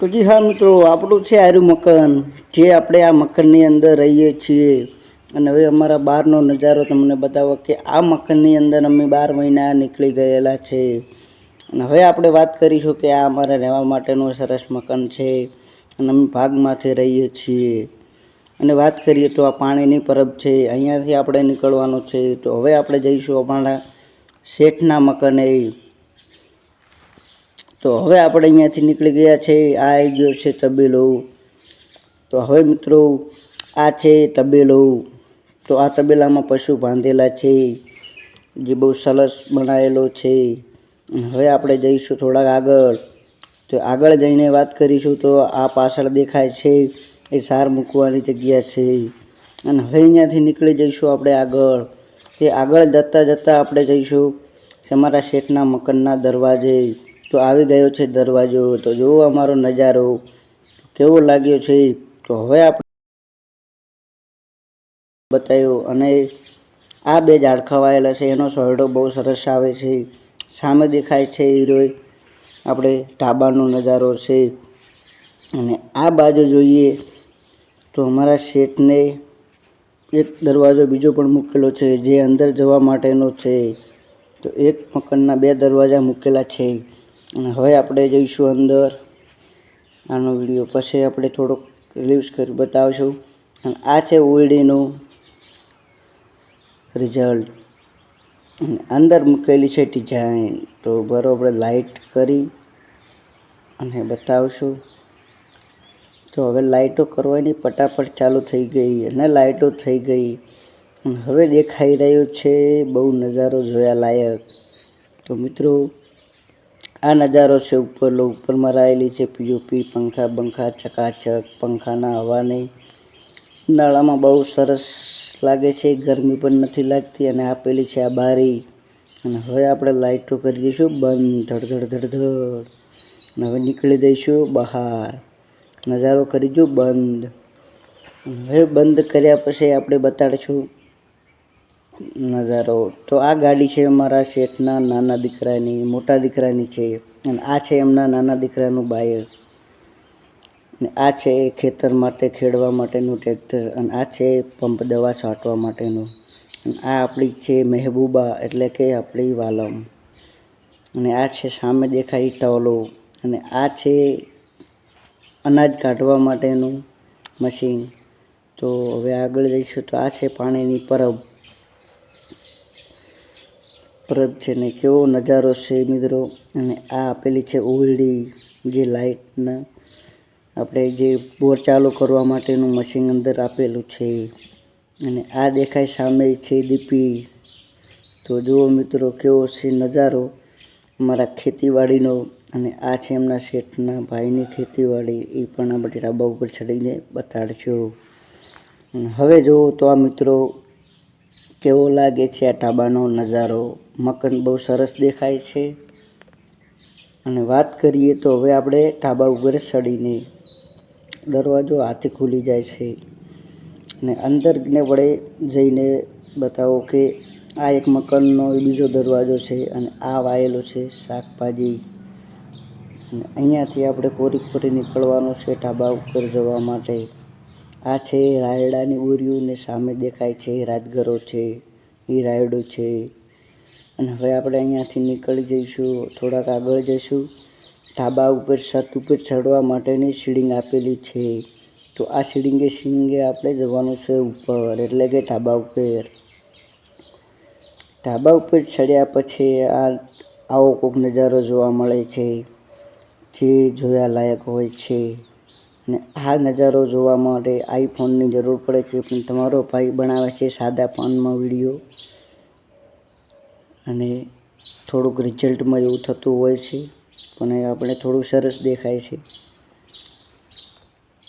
તો જી હા મિત્રો, આપણું છે આર્યું મકાન, જે આપણે આ મકાનની અંદર રહીએ છીએ. અને હવે અમારા બહારનો નજારો તમને બતાવો કે આ મકાનની અંદર અમે બાર મહિના નીકળી ગયેલા છે. અને હવે આપણે વાત કરીશું કે આ અમારે રહેવા માટેનું સરસ મકાન છે અને અમે ભાગમાંથી રહીએ છીએ. અને વાત કરીએ તો આ પાણીની પરબ છે, અહીંયાથી આપણે નીકળવાનું છે. તો હવે આપણે જઈશું અમારા શેઠના મકાને. તો હવે આપણે અહીંયાથી નીકળી ગયા છે. આ આવી ગયો છે તબેલો. તો હવે મિત્રો, આ છે તબેલો. તો આ તબેલામાં પશુ બાંધેલા છે, જે બહુ સરસ બનાવેલો છે. હવે આપણે જઈશું થોડાક આગળ. તો આગળ જઈને વાત કરીશું તો આ પાછળ દેખાય છે, એ સાર મૂકવાની જગ્યા છે. અને હવે અહીંયાથી નીકળી જઈશું આપણે આગળ. તે આગળ જતાં જતાં આપણે જઈશું. અમારા શેઠના મકાનના દરવાજે. તો આવી ગયો છે દરવાજો. તો જુઓ અમારો નજારો. કેવો લાગ્યો છે? તો હવે આપણે બતાવ્યો અને આ બે ઝાડ ખવાયેલા છે. એનો સોયડો બહુ સરસ આવે છે. સામે દેખાય છે હીરોય આપણે ઢાબાનો નજારો છે. અને આ બાજુ જોઈએ તો અમારા શેઠને એક દરવાજો બીજો પણ મૂકેલો છે, જે અંદર જવા માટેનો છે. તો એક મકાનના બે દરવાજા મૂકેલા છે. અને હવે આપણે જઈશું અંદર. આનો વીડિયો પછી આપણે થોડોક રિલીઝ કરી બતાવશું. અને આ છે ઓરડીનું રિઝલ્ટ અંદર મૂકેલી છે ડિઝાઇન તો બરોબર લાઇટ કરી અને બતાવશું. તો હવે લાઇટો કરવાની પટાપટ ચાલુ થઈ ગઈ અને લાઇટો થઈ ગઈ. હવે દેખાઈ રહ્યો છે બહુ નજારો જોયા લાયક. તો મિત્રો આ નજારો છે ઉપર લો ઉપરમાં રાયેલી છે પીઓપી પંખા, બંખા, ચકાચક, પંખાના હવાની. ઉનાળામાં બહુ સરસ લાગે છે. ગરમી પણ નથી લાગતી અને આપેલી છે આ બારી. અને હવે આપણે લાઇટો કરી દઈશું બંધ. ધડધડ ધડ ધડ ધડ. અને હવે નીકળી દઈશું બહાર. નજારો કરીશું બંધ. હવે બંધ કર્યા પછી આપણે બતાડીશું નજારો. તો આ ગાડી છે અમારા શેઠના નાના દીકરાની, મોટા દીકરાની છે. અને આ છે એમના નાના દીકરાનું બાયર. અને આ છે ખેતર માટે, ખેડવા માટેનું ટ્રેક્ટર. અને આ છે પંપ દવા છાંટવા માટેનું. અને આ આપણી છે મહેબૂબા, એટલે કે આપણી વાલમ. અને આ છે સામે દેખાય ટોલો. અને આ છે અનાજ કાઢવા માટેનું મશીન. તો હવે આગળ જઈશું. તો આ છે પાણીની પરબ. પરબ છે ને કેવો નજારો છે મિત્રો? અને આ આપેલી છે ઓરડી જે લાઇટના આપણે જે બોર ચાલુ કરવા માટેનું મશીન અંદર આપેલું છે. અને આ દેખાય સામે છે દીપી. તો જુઓ મિત્રો, કેવો છે નજારો અમારા ખેતીવાડીનો અને આ છે એમના શેઠના ભાઈની ખેતીવાડી, એ પણ આ બટેટા ડાબા ઉપર ચડીને બતાડજો. હવે જુઓ તો આ મિત્રો કેવો લાગે છે આ ઢાબાનો નજારો? મકાન બહુ સરસ દેખાય છે. અને વાત કરીએ તો હવે આપણે ઢાબા ઉપર ચડીને. દરવાજો હાથે ખુલી જાય છે. અને અંદરને વડે જઈને બતાવો કે આ એક મકાનનો બીજો દરવાજો છે અને આ વાયેલો છે શાકભાજી. અને અહીંયાથી આપણે કોરી કોરી નીકળવાનું છે ઢાબા ઉપર જવા માટે. આ છે રાયડાની ઉર્યું ને સામે દેખાય છે રાજગરો છે, એ રાયડો છે. અને હવે આપણે અહીંયાથી નીકળી જઈશું, થોડાક આગળ જઈશું. ઢાબા ઉપર, છત ઉપર ચડવા માટેની સીડિંગ આપેલી છે. તો આ સીડિંગે સીડિંગે આપણે જવાનું છે ઉપર, એટલે કે ઢાબા ઉપર. ઢાબા ઉપર ચડ્યા પછી આ આવો કોઈક નજારો જોવા મળે છે, જે જોયા લાયક હોય છે. અને આ નજારો જોવા માટે આઈફોનની જરૂર પડે છે, પણ તમારો ભાઈ બનાવે છે સાદા ફોનમાં વીડિયો. અને થોડુંક રિઝલ્ટમાં એવું થતું હોય છે, પણ એ આપણે થોડું સરસ દેખાય છે.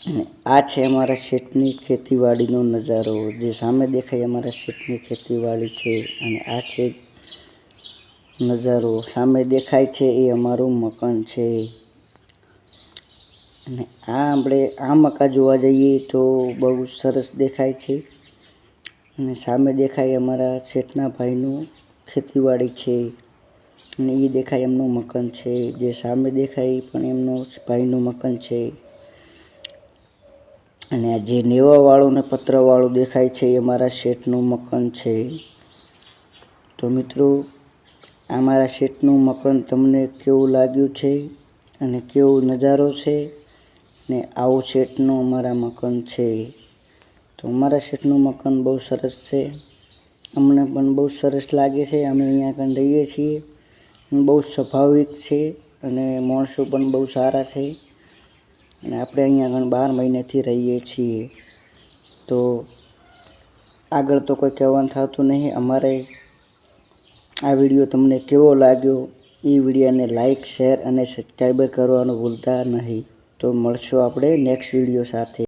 અને આ છે અમારા શેઠની ખેતીવાડીનો નજારો, જે સામે દેખાય અમારા શેઠની ખેતીવાડી છે, અને આ છે નજારો. સામે દેખાય છે એ અમારું મકાન છે. અને આ આપણે આ મકાન જોવા જઈએ તો બહુ સરસ દેખાય છે. અને સામે દેખાય અમારા શેઠના ભાઈનું ખેતીવાડી છે. અને એ દેખાય એમનું મકાન છે. જે સામે દેખાય પણ એમનું ભાઈનું મકાન છે. અને આ જે નેવાવાળું ને પતરાવાળું દેખાય છે એ મારા શેઠનું મકાન છે. તો મિત્રો, આ મારા શેઠનું મકાન તમને કેવું લાગ્યું છે? અને કેવો નજારો છે? ને આવું શેઠનું અમારા મકાન છે. તો અમારા શેઠનું મકાન બહુ સરસ છે. અમને પણ બહુ સરસ લાગે છે. અમે અહીંયા કણ રહીએ છીએ. બહુ સ્વાભાવિક છે અને માણસો પણ બહુ સારા છે. અને આપણે અહીંયા આગળ બાર મહિનેથી રહીએ છીએ. તો આગળ તો કોઈ કહેવાનું થતું નહીં. અમારે આ વીડિયો તમને કેવો લાગ્યો? એ વિડીયોને લાઈક, શેર અને સબસ્ક્રાઈબર કરવાનું ભૂલતા નહીં. તો મળશું આપણે નેક્સ્ટ વીડિયો સાથે.